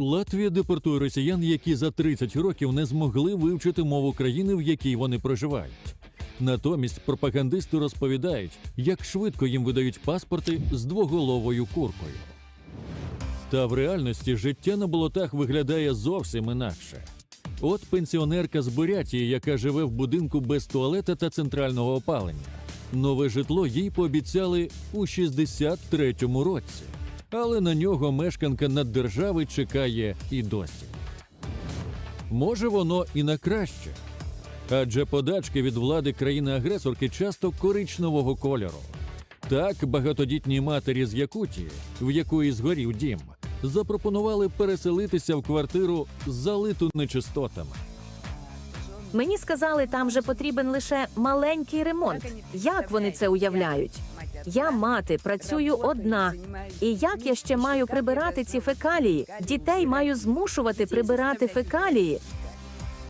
Латвія депортує росіян, які за 30 років не змогли вивчити мову країни, в якій вони проживають. Натомість пропагандисти розповідають, як швидко їм видають паспорти з двоголовою куркою. Та в реальності життя на болотах виглядає зовсім інакше. От пенсіонерка з Бурятії, яка живе в будинку без туалета та центрального опалення. Нове житло їй пообіцяли у 63-му році, але на нього мешканка наддержави чекає і досі. Може, воно і на краще. Адже подачки від влади країни-агресорки часто коричневого кольору. Так, багатодітній матері з Якутії, в якої згорів дім, запропонували переселитися в квартиру, залиту нечистотами. Мені сказали, там же потрібен лише маленький ремонт. Як вони це уявляють? Я мати, працюю одна. І як я ще маю прибирати ці фекалії? Дітей маю змушувати прибирати фекалії.